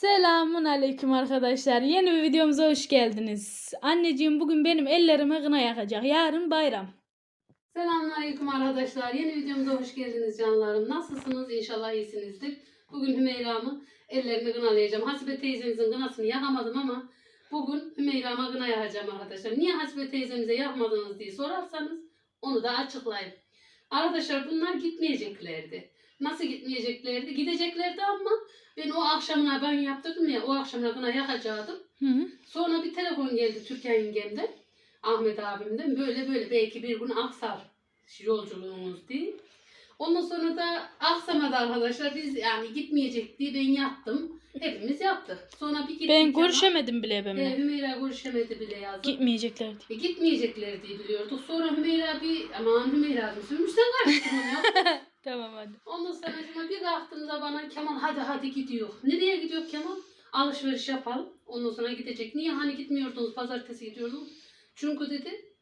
Selamun aleyküm arkadaşlar. Yeni bir videomuza hoş geldiniz. Anneciğim bugün benim ellerime kına yakacak. Yarın bayram. Selamünaleyküm arkadaşlar. Yeni videomuza hoş geldiniz canlarım. Nasılsınız? İnşallah iyisinizdir. Bugün Hümeyra'mı ellerini kınalayacağım. Hasibe teyzemizin kınasını yakamadım ama bugün Hümeyra'ma kına yakacağım arkadaşlar. Niye Hasibe teyzemize yakmadınız diye sorarsanız onu da açıklayayım. Arkadaşlar bunlar gitmeyeceklerdi. Nasıl gitmeyeceklerdi? Gideceklerdi ama ben o akşamına ben yaptırdım ya o akşamına kına yakacaktım. Hı hı. Sonra bir telefon geldi Türkan yengemden. Ahmet abimden. Böyle böyle belki bir gün aksar yolculuğumuz diye. Ondan sonra da aksamadı arkadaşlar. Biz yani gitmeyecek diye ben yattım. Hepimiz yattık. Sonra bir gittik Ben ama, görüşemedim bile e, benimle. Hümeyra görüşemedi bile yazdı. Gitmeyeceklerdi. E, gitmeyecekler diye biliyorduk. Sonra Hümeyra bir aman Hümeyra sürmüş sen karıştın ya. Tamam hadi. Ondan sonra cuma bir kalktığımızda bana Kemal hadi hadi gidiyor. Nereye gidiyor Kemal? Alışveriş yapalım. Ondan sonra gidecek. Niye hani gitmiyordunuz? Pazartesi gidiyordunuz. Çünkü dedi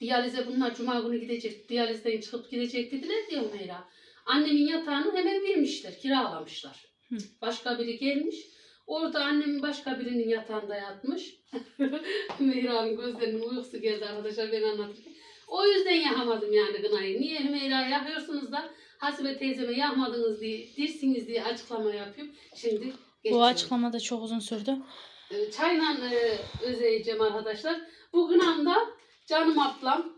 diyalize bunlar cuma günü gidecek. Diyalizden çıkıp gidecek dediler diye Hümeyra. Annemin yatağını hemen vermişler. Kiralamışlar. Hı. Başka biri gelmiş. Orada annemin başka birinin yatağında yatmış. Hümeyra'nın gözlerinin uykusu geldi arkadaşlar ben anlatırken. O yüzden yakamadım yani gınayı. Niye Hümeyra yakıyorsunuz da Hasibe teyzeme yakmadınız diye, dirsiniz diye açıklama yapıyorum. Şimdi Bu geçiyorum. açıklama da çok uzun sürdü. Çayla e, özleyeceğim arkadaşlar. Bu gınamda canım ablam,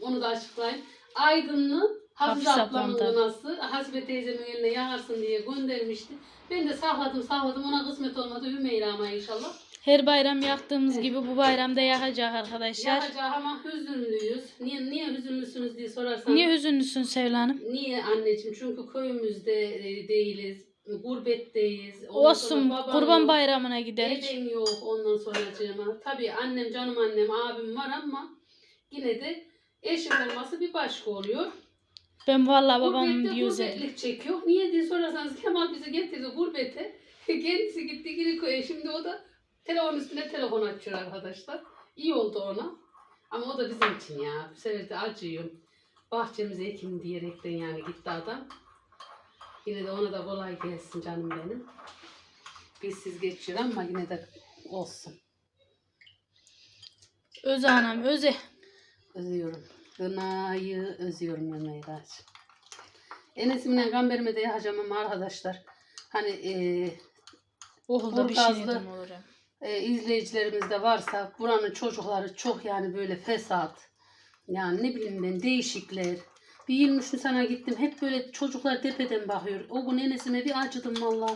onu da açıklayayım. Aydınlı Hafize ablamın gınası. Hasibe teyzemin eline yanarsın diye göndermişti. Ben de sakladım sakladım ona kısmet olmadı Hümeyra'ma inşallah. Her bayram yaktığımız Evet. gibi bu bayramda yakacak arkadaşlar. Yakacağı ama hüzünlüyüz. Niye, niye hüzünlüsünüz diye sorarsanız. Niye hüzünlüsün Sevla Hanım? Niye anneciğim? Çünkü köyümüzde e, değiliz. Gurbetteyiz. Ondan Olsun babam kurban yok. bayramına giderik. Evim yok ondan sonra cığıma. Tabii annem canım annem abim var ama yine de eşim olması bir başka oluyor. Ben vallahi bir yüzü. gurbetlik çekiyor. Niye diye sorarsanız Kemal bizi getirdi gurbete. Kendisi gitti geri köye. Şimdi o da telefon üstüne telefon açıyor arkadaşlar. İyi oldu ona. Ama o da bizim için ya. Bu sefer de acıyorum. Bahçemize ekin diyerekten yani gitti adam. Yine de ona da kolay gelsin canım benim. Bizsiz geçiyor ama yine de olsun. Öze anam öze. Özüyorum. Gınayı özüyorum ya Meyraç. Enesimle gamberime de yapacağım ama arkadaşlar. Hani e, Okulda bir şey yedim olur. E, izleyicilerimiz de varsa buranın çocukları çok yani böyle fesat. Yani ne bileyim ben değişikler. Bir 23 sana gittim. Hep böyle çocuklar tepeden bakıyor. O gün enesime bir acıdım valla.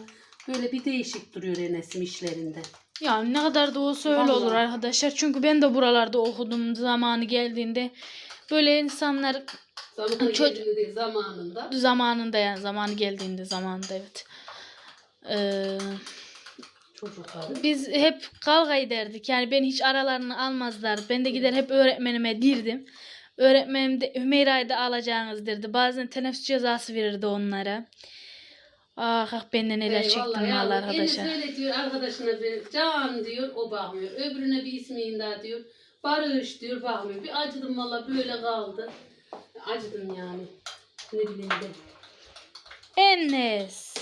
Böyle bir değişik duruyor enesim işlerinde. Yani ne kadar da olsa öyle Vallahi. olur arkadaşlar. Çünkü ben de buralarda okudum zamanı geldiğinde. Böyle insanlar Zamanı Çocuk- geldiğinde değil zamanında. zamanında yani zamanı geldiğinde zamanında evet. Ee, Çocukları. biz hep kavga ederdik. Yani beni hiç aralarını almazlar. Ben de gider hep öğretmenime dirdim. Öğretmenim de Hümeyra'yı da alacağınız derdi. Bazen teneffüs cezası verirdi onlara. Ah ah benden neler çektim ya. vallahi arkadaşlar. Enes öyle diyor arkadaşına bir can diyor o bakmıyor. Öbürüne bir ismin daha diyor. Barış diyor bakmıyor. Bir acıdım valla böyle kaldı. Acıdım yani. Ne bileyim ben. Enes.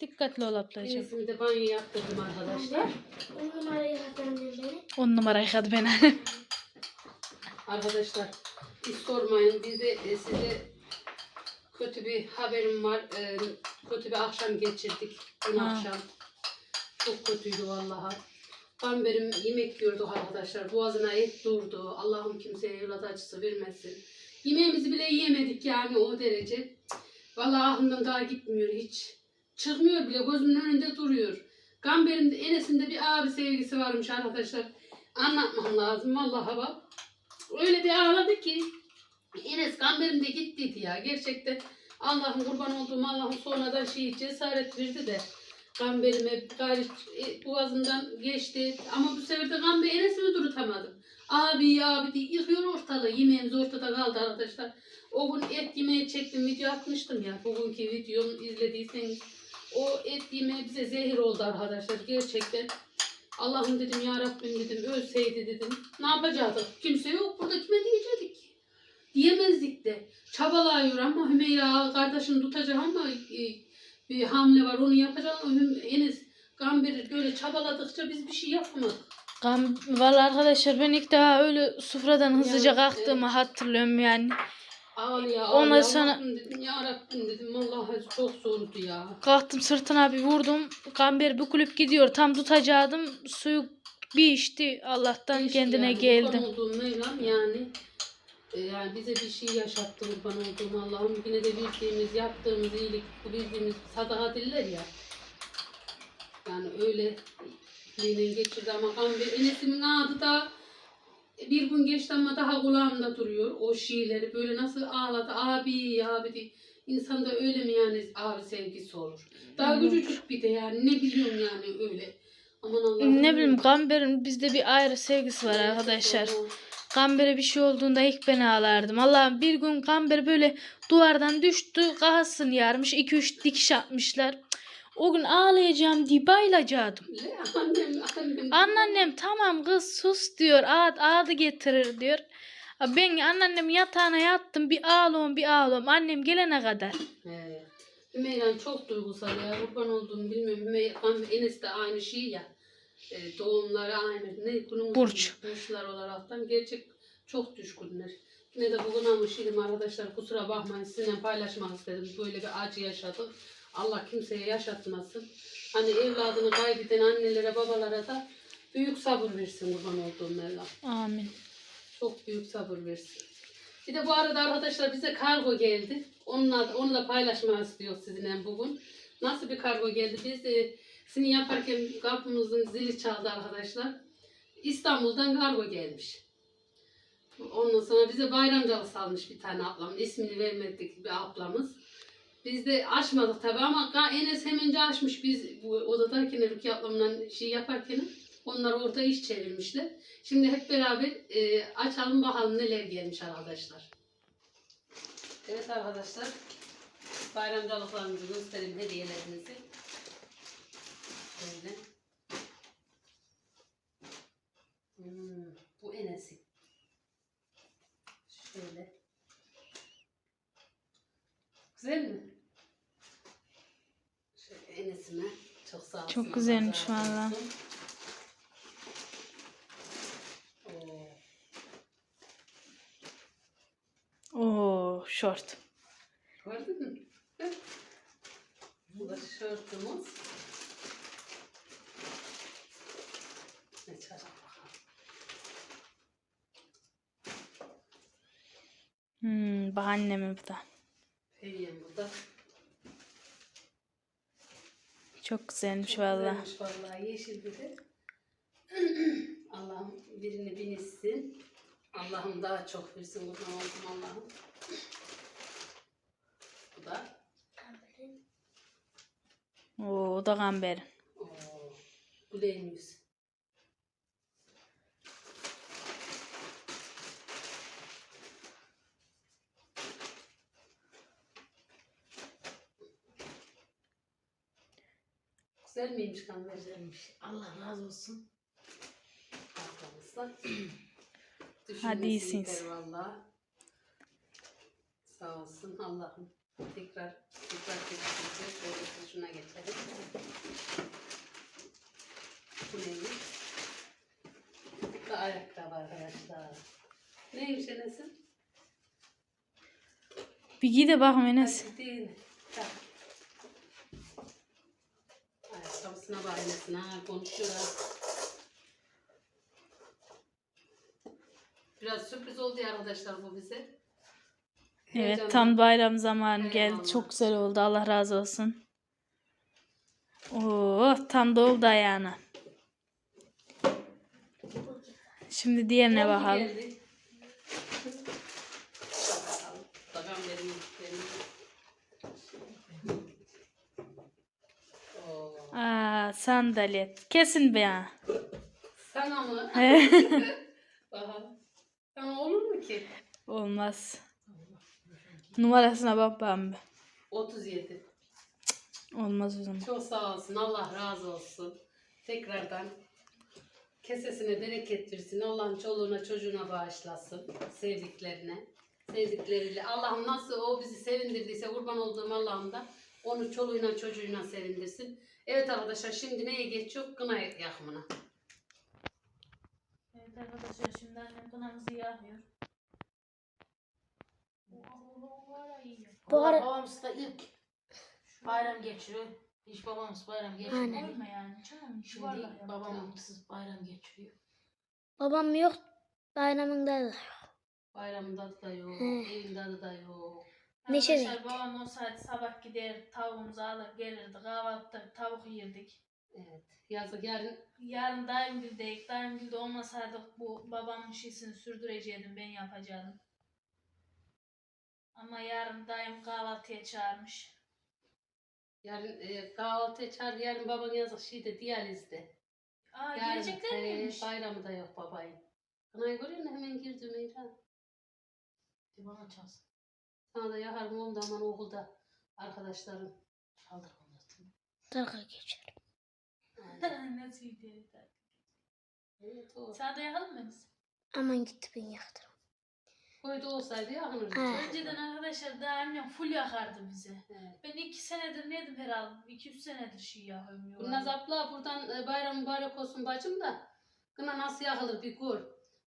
Dikkatli ol ablacığım. Enes'imi de banyo yaptırdım arkadaşlar. On numarayı hatırlamıyorum beni. On numara yıkadı beni. Arkadaşlar hiç sormayın. Biz de e, size kötü bir haberim var. E, kötü bir akşam geçirdik. Dün Ha. akşam. Çok kötüydü vallahi. Gamberim yemek yiyordu arkadaşlar. Boğazına et durdu. Allah'ım kimseye evlat acısı vermesin. Yemeğimizi bile yiyemedik yani o derece. Vallahi aklımdan daha gitmiyor hiç. Çıkmıyor bile gözümün önünde duruyor. Gamber'in Enes'in bir abi sevgisi varmış arkadaşlar. Anlatmam lazım vallahi bak. Öyle bir ağladı ki. Enes Gamber'im de git dedi ya. Gerçekten Allah'ın kurban olduğum Allah'ın sonradan şey cesaret verdi de. Gamber'ime gayri e, boğazından geçti. Ama bu sefer de Gamber Enes'imi durutamadım. Abi abi diye yıkıyor ortalığı. Yemeğimiz ortada kaldı arkadaşlar. O gün et yemeği çektim video atmıştım ya. Bugünkü videomu izlediyseniz. O et yemeği bize zehir oldu arkadaşlar. Gerçekten. Allah'ım dedim ya Rabbim dedim ölseydi dedim. Ne yapacaktık? Kimse yok burada kime diyecektik? Diyemezdik de. Çabalıyor ama Hümeyra kardeşini tutacak ama e, bir hamle var onu yapacağım. Ömüm Enes Gamber'i böyle çabaladıkça biz bir şey yapamadık. Gam Valla arkadaşlar ben ilk defa öyle sufradan hızlıca Yani, kalktığımı hatırlıyorum yani. Ağlaya ağlaya Ondan sonra- dedim ya Rabbim dedim vallahi çok zordu ya. Kalktım sırtına bir vurdum. Gamber bükülüp gidiyor. Tam tutacaktım. Suyu bir içti. Allah'tan Keşke kendine yani, geldim. Kurban olduğum Mevlam yani e, yani bize bir şey yaşattı kurban olduğum Allah'ım yine de bildiğimiz yaptığımız iyilik bu bildiğimiz sadaka diller ya. Yani öyle liğinen geçirdi ama Gamber Enes'imin adı da bir gün geçti ama daha kulağımda duruyor o şiirleri böyle nasıl ağladı abi abi diye. İnsanda öyle mi yani abi sevgisi olur. Daha küçücük bir de yani ne biliyorum yani öyle. Aman Allah'ım. Ne bileyim Gamber'in bizde bir ayrı sevgisi var arkadaşlar. Gamber'e bir şey olduğunda ilk ben ağlardım. Allah'ım bir gün Gamber böyle duvardan düştü. Kafasını yarmış. 2-3 dikiş atmışlar. O gün ağlayacağım diye bayılacaktım. Ne? Annem, annem. Anneannem tamam kız sus diyor. Ağıt ağdı getirir diyor. Ben anneannem yatağına yattım. Bir ağlıyorum bir ağlıyorum. Annem gelene kadar. He. Hümeyran çok duygusal ya. Kurban olduğumu bilmiyorum. Hümeyran, Enes de aynı şey ya. E, doğumları aynı. Ne günün Burç. Burçlar olaraktan gerçek çok düşkünler. Yine de bugün almışım arkadaşlar kusura bakmayın sizinle paylaşmak istedim. Böyle bir acı yaşadık. Allah kimseye yaşatmasın. Hani evladını kaybeden annelere babalara da büyük sabır versin kurban olduğum Mevlam. Amin. Çok büyük sabır versin. Bir de bu arada arkadaşlar bize kargo geldi. Onunla, onu da paylaşmak istiyoruz sizinle bugün. Nasıl bir kargo geldi? Biz de sizin yaparken kapımızın zili çaldı arkadaşlar. İstanbul'dan kargo gelmiş. Ondan sonra bize bayramcalı salmış bir tane ablam. İsmini vermedik bir ablamız. Biz de açmadık tabi ama Enes hemence açmış biz bu odadayken Rukiye şey yaparken onlar orada iş çevirmişler. Şimdi hep beraber e, açalım bakalım neler gelmiş arkadaşlar. Evet arkadaşlar. Bayramcalıklarımızı göstereyim hediyelerimizi. Böyle. Hmm, bu Enes'in. Şöyle. Güzel mi? Şöyle Enes'ime çok sağ olsun. Çok güzelmiş Allah razı valla. olsun. Oo. Oo şort. Gördün mü? Heh. Bu da. Ne çarap bakalım. Hmm, bak annemin bu da. Feyyem bu da. Çok güzelmiş Çok valla. güzelmiş vallahi yeşil bir de. Allah'ım birini binişsin. Allah'ım daha çok versin kurban oldum Allah'ım. Bu da. Oo o da Gamber'in. Oo, bu yüz. Güzel miymiş kan güzelmiş. Allah razı olsun. Ablamızla. Hadi iyisiniz. Valla. Sağ olsun Allah'ım. Tekrar tekrar teşekkür Şöyle şuna geçelim. Bu neymiş? Bu da ayakkabı arkadaşlar. Neymiş Enes'in? Bir giy de bakım Enes. Hadi değil. Tak. Enes'in ha konuşuyorlar. Biraz sürpriz oldu ya arkadaşlar bu bize. Evet Heyecanlı. tam bayram zamanı geldi. Eyvallah. Çok güzel oldu. Allah razı olsun. Oo tam doldu ayağına. Şimdi diğerine bakalım. geldi. Bakalım. Bakalım benim benim. Oo. Aa sandalet. Kesin be ya. Sana mı? Sana olur mu ki? Olmaz. Numarasına bak ben bir. 37. Olmaz o zaman. Çok sağ olsun. Allah razı olsun. Tekrardan kesesine bereket versin. Allah'ın çoluğuna çocuğuna bağışlasın. Sevdiklerine. Sevdikleriyle. Allah'ım nasıl o bizi sevindirdiyse kurban olduğum Allah'ım da Onu çoluğuyla çocuğuyla sevindirsin. Evet arkadaşlar şimdi neye geçiyor? Kına yakımına. Evet arkadaşlar şimdi annem kınamızı yakıyor. Bu ara- Babamız da ilk bayram geçiriyor. Hiç babamız bayram Aynen. geçirmiyor. Koyma yani Şimdi babamsız bayram geçiriyor. Babam yok. Bayramında da. Bayramında da yok, evinde adı da yok. Neşe Arkadaşlar babam olsaydı sabah gider tavuğumuzu alır gelirdi kahvaltıda tavuk yerdik. Evet. Yazık yarın Yarın daim gildeyik. Daim gilde olmasaydı bu babamın şişini sürdürecektim ben yapacaktım. Ama yarın daim kahvaltıya çağırmış. yarın e, kahvaltıya çağır. Yarın baban yazık şeyde diyalizde. Aa Yarın, gelecekler e, miymiş? bayramı da yok babayın. Kınayı görüyor musun? Hemen girdi Meyra. Bir bana çalsın. Sana da yakarım oldu aman okulda arkadaşlarım. Çaldır onu. Dalga geçer. Nasıl gidiyor? Evet o. Sana da yakalım mı biz? Aman gitti ben yaktım. Koyda olsaydı yakınırdı. Ha. Önceden arkadaşlar daha annem full yakardı bize. Evet. Ben iki senedir nedim herhalde? İki üç senedir şey yakıyorum. Bu Nazapla buradan e, bayram mübarek olsun bacım da kına nasıl yakılır bir gör.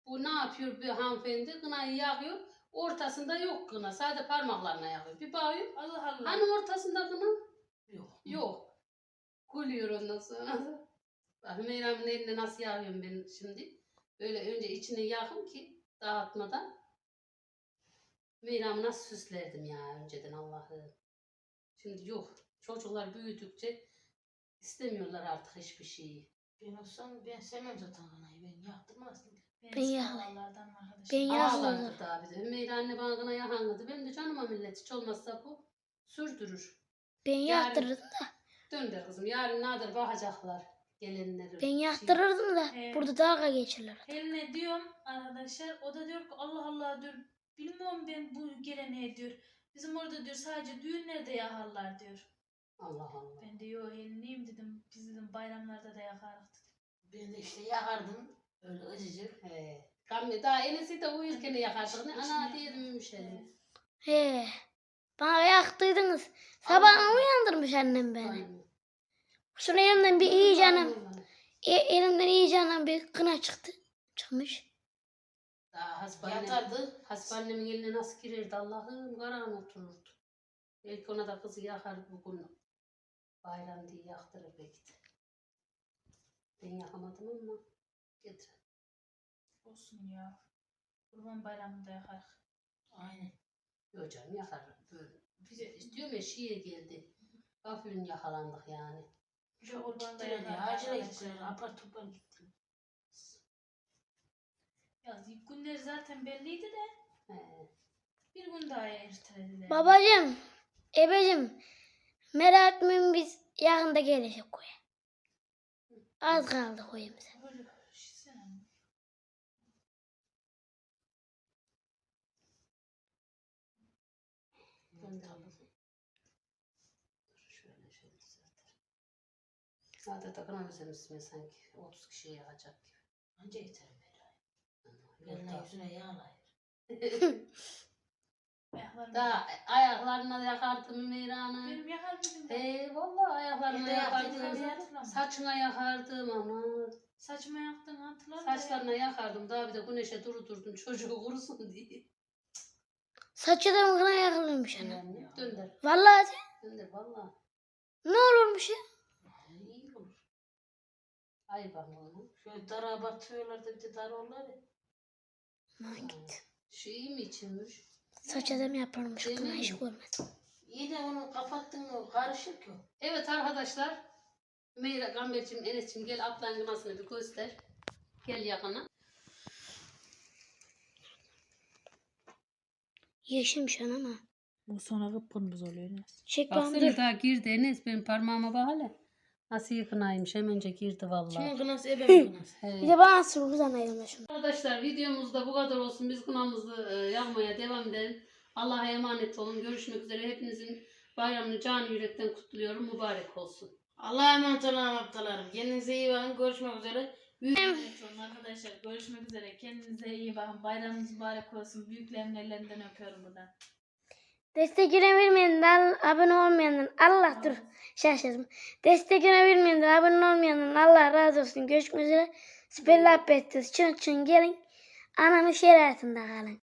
Bu ne yapıyor bir hanımefendi? Kınayı yakıyor. Ortasında yok kına. Sadece parmaklarına yakıyor. Bir bakıyor. Allah Allah. Hani ortasında kına? Yok. Yok. Gülüyor ondan sonra. Bak Hümeyra'nın elinde nasıl yakıyorum ben şimdi. Böyle önce içini yakım ki dağıtmadan. Hümeyra'mı nasıl süslerdim ya önceden Allah'ı. Şimdi yok. Çocuklar büyüdükçe istemiyorlar artık hiçbir şeyi. Ben olsam ben sevmem zaten kanayı. Ben yaktırmazdım. Ben, Ben. Ben yakalım. Ağlardı da bir de. Hümeyra anne bana kına yakanladı. Benim de canıma millet hiç olmazsa bu sürdürür. Ben yaktırırdım da. Döndür kızım. Yarın nadir bakacaklar gelenleri. Ben yaktırırdım da. Evet. Burada dalga geçirler. Eline diyorum arkadaşlar o da diyor ki Allah Allah diyor bilmiyorum ben bu geleneği diyor. Bizim orada diyor sadece düğünlerde yakarlar diyor. Allah Allah. Ben de yo elineyim dedim biz dedim bayramlarda da yakarız dedim. Ben de işte yakardım. Öyle acıcık. He. Gamle daha enesi de uyurken yakardık. Ne ana şey. Evet. He. Bana yaktıydınız. Sabah uyandırmış annem beni. Şunu elimden bir iyi canım. E, elimden iyi canım bir kına çıktı. Çıkmış. Daha hasbannem, Yatardı. hasbannemin eline nasıl girerdi Allah'ım karan otururdu. Belki ona da kızı yakar bugün. Bayram diye yaktırır belki de. Ben yakamadım ama getir. Olsun ya. Kurban bayramında yakarız. Aynen. Yok canım yakar. Böyle. Bize diyorum ya şiir geldi. Gafilin yakalandık yani. Şu kurban da Gittiler ya. Acele gittiler. Apar topar gittiler. Ya ilk günleri zaten belliydi de He. bir gün daha ertelediler. Babacım. Ebecim. Merak etmeyin biz yakında gelecek koya. Az kaldı koyumuza. Öyle düşünsene. Gönder kızım. Dur şöyle şöyle düzeltir. Zaten takılan özlemişsin sanki. 30 kişiye yakacak gibi. Anca. Ama Eline yok yüzüne yağlayır. Da ayaklarına yakardım Ümeyra'nın. Benim yakar bizim de. He vallahi ayaklarına yakardım. Saçına yakardım ama. Saçma yaktın hatırlar Saçlarına yakardım. Daha bir de güneşe duru durdum çocuğu kurusun diye. Saçı da mı kına yakılıyormuş ana. Yani dönder. Vallahi Dönder vallahi. ne olurmuş ya? Ay bak onu. Şöyle dara batıyorlar da bir de dar onlar ya. Aman git. Şu iyi mi içilmiş? Saça da mı yapılmış Değil kına mi? hiç görmedim. İyi de onu kapattın mı karışır ki o. Evet arkadaşlar. Meyra Gamber'cim, Enes'cim gel ablanın kınasını bir göster. Gel yakına. Yeşilmiş ama. Bu sonra kıpkırmızı oluyor. Çek Baksana bandır. daha girdi Enes benim parmağıma bak hele. Nasıl yakınaymış hemence girdi vallahi. Kimin kınası ebemin kınası. He. Bir de bana sürü kızan ayrılma şunu. Arkadaşlar videomuz da bu kadar olsun. Biz kınamızı e, yakmaya devam edelim. Allah'a emanet olun. Görüşmek üzere. Hepinizin bayramını canı yürekten kutluyorum. Mübarek olsun. Allah'a emanet olun ablalarım. Kendinize iyi bakın. Görüşmek üzere. Evet olun arkadaşlar görüşmek üzere. Kendinize iyi bakın. Bayramınız mübarek olsun. Büyüklerimin ellerinden öpüyorum buradan. Destek vermeyenler, abone olmayanlar Allah dur şaşırdım. Destek vermeyenler, abone olmayanlar Allah razı olsun. Görüşmek üzere. Süper Lappet'te çın çın gelin. Anamın şeratında kalın.